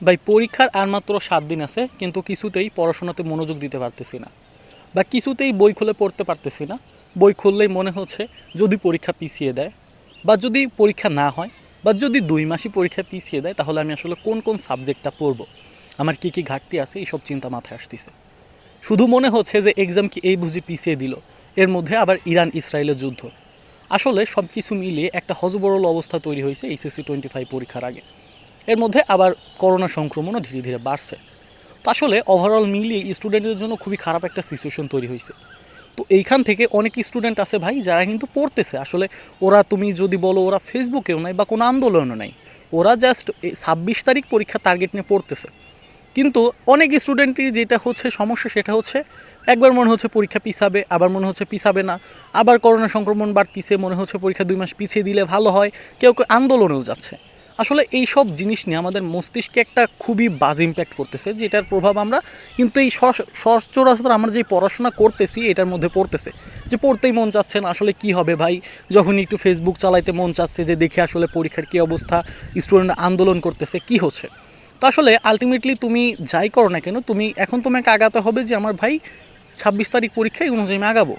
ভাই, পরীক্ষার আর মাত্র সাত দিন আছে, কিন্তু কিছুতেই পড়াশোনাতে মনোযোগ দিতে পারতেছি না বা কিছুতেই বই খুলে পড়তে পারতেছি না। বই খুললেই মনে হচ্ছে যদি পরীক্ষা পিছিয়ে দেয় বা যদি পরীক্ষা না হয় বা যদি দুই মাসই পরীক্ষা পিছিয়ে দেয়, তাহলে আমি আসলে কোন কোন সাবজেক্টটা পড়ব? আমার কী কী ঘাটতি আছে? এইসব চিন্তা মাথায় আসতেছে। শুধু মনে হচ্ছে যে এক্সাম কি এই বুঝি পিছিয়ে দিল। এর মধ্যে আবার ইরান ইসরায়েলের যুদ্ধ। আসলে সব কিছু মিলিয়ে একটা হজবরল অবস্থা তৈরি হয়েছে এইচএসসি টোয়েন্টি ফাইভ পরীক্ষার আগে। এর মধ্যে আবার করোনা সংক্রমণও ধীরে ধীরে বাড়ছে। তো আসলে ওভারঅল মিলিয়ে স্টুডেন্টদের জন্য খুবই খারাপ একটা সিচুয়েশন তৈরি হয়েছে। তো এইখান থেকে অনেক স্টুডেন্ট আছে ভাই, যারা কিন্তু পড়তেছে। আসলে ওরা তুমি যদি বলো ওরা ফেসবুকেও নাই বা কোনো আন্দোলনও নাই। ওরা জাস্ট এই ছাব্বিশ তারিখ পরীক্ষা টার্গেট নিয়ে পড়তেছে। কিন্তু অনেক স্টুডেন্টই যেটা হচ্ছে সমস্যা সেটা হচ্ছে একবার মনে হচ্ছে পরীক্ষা পিছাবে, আবার মনে হচ্ছে পিছাবে না। আবার করোনা সংক্রমণ বাড়তিছে, মনে হচ্ছে পরীক্ষা দুই মাস পিছিয়ে দিলে ভালো হয়। কেউ কেউ আন্দোলনেও যাচ্ছে। আসলে এই সব জিনিস নিয়ে আমাদের মস্তিষ্কে একটা খুবই বাজ ইম্প্যাক্ট করতেছে, যেটার প্রভাব আমরা কিন্তু এই সচরাচর আমরা যে পড়াশোনা করতেছি, এটার মধ্যে পড়তেছে। যে পড়তেই মন চাচ্ছে না, আসলে কি হবে ভাই? যখন একটু ফেসবুক চালাইতে মন চাচ্ছে যে দেখে আসলে পরীক্ষার কী অবস্থা স্টুডেন্ট আন্দোলন করতেছে, কি হচ্ছে? তো আসলে আলটিমেটলি তুমি যাই করো না কেন, তুমি এখন তোমাকে আগাতে হবে যে আমার ভাই ছাব্বিশ তারিখ পরীক্ষায় অনুযায়ী আমি আগাবো।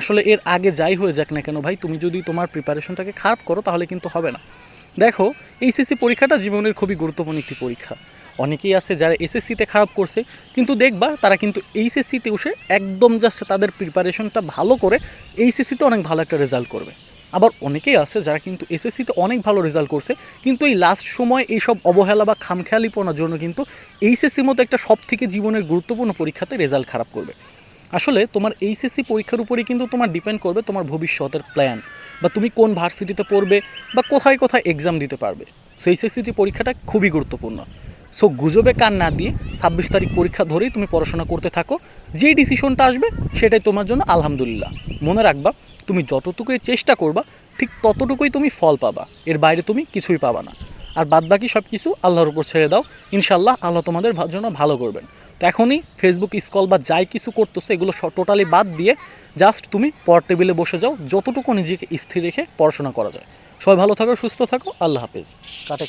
আসলে এর আগে যাই হয়ে যাক না কেন ভাই, তুমি যদি তোমার প্রিপারেশনটাকে খারাপ করো, তাহলে কিন্তু হবে না। দেখো, এইচএসসি পরীক্ষাটা জীবনের খুবই গুরুত্বপূর্ণ একটি পরীক্ষা। অনেকেই আছে যারা এসএসসিতে খারাপ করছে, কিন্তু দেখবা তারা কিন্তু এইচএসসিতে বসে একদম জাস্ট তাদের প্রিপারেশনটা ভালো করে এইচএসসিতে অনেক ভালো একটা রেজাল্ট করবে। আবার অনেকেই আছে যারা কিন্তু এসএসসিতে অনেক ভালো রেজাল্ট করছে, কিন্তু এই লাস্ট সময় এইসব অবহেলা বা খামখেয়ালিপনার জন্য কিন্তু এইচএসসির মতো একটা সব থেকে জীবনের গুরুত্বপূর্ণ পরীক্ষাতে রেজাল্ট খারাপ করবে। আসলে তোমার এইচএসসি পরীক্ষার উপরেই কিন্তু তোমার ডিপেন্ড করবে তোমার ভবিষ্যতের প্ল্যান বা তুমি কোন ভার্সিটিতে পড়বে বা কোথায় কোথায় এক্সাম দিতে পারবে। সো এইচএসসি পরীক্ষাটা খুবই গুরুত্বপূর্ণ। সো গুজবে কান না দিয়ে ছাব্বিশ তারিখ পরীক্ষা ধরেই তুমি পড়াশোনা করতে থাকো। যেই ডিসিশনটা আসবে সেটাই তোমার জন্য আলহামদুলিল্লাহ। মনে রাখবা, তুমি যতটুকুই চেষ্টা করবা, ঠিক ততটুকুই তুমি ফল পাবা। এর বাইরে তুমি কিছুই পাবা না। আর বাদবাকি সব কিছু আল্লাহর উপর ছেড়ে দাও। ইনশাল্লাহ আল্লাহ তোমাদের জন্য ভালো করবেন। তো এখনই ফেসবুক স্কল বা যাই কিছু করতেছে, এগুলো টোটালি বাদ দিয়ে জাস্ট তুমি পর টেবিলে বসে যাও, যতটুকু নিজেকে স্থির রেখে পড়াশোনা করা যায়। সবাই ভালো থাকো, সুস্থ থাকো, আল্লাহ হাফেজ। কাটে